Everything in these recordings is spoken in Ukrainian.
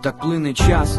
Так плине час,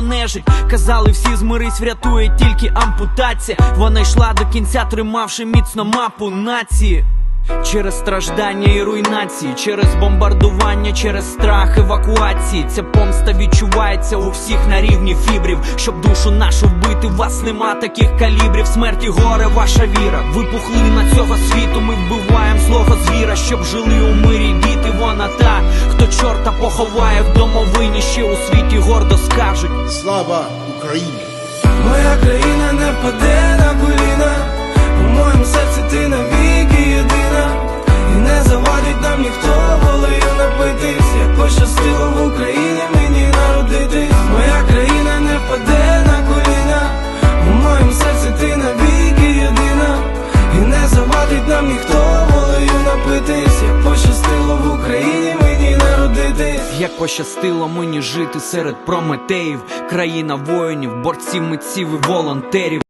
нежить. Казали, всі змирись, врятує тільки ампутація. Вона йшла до кінця, тримавши міцно мапу нації. Через страждання і руйнації, через бомбардування, через страх евакуації. Ця помста відчувається у всіх на рівні фібрів. Щоб душу нашу вбити, вас нема таких калібрів. Смерті горе, ваша віра. Випухли на цього світу. Ми вбиваємо злого звіра, щоб жили у та, чорта поховає в домовині, ще у світі гордо скажуть. Слава Україні! Моя країна не паде Як пощастило мені жити серед прометеїв, країна воїнів, борців, митців і волонтерів.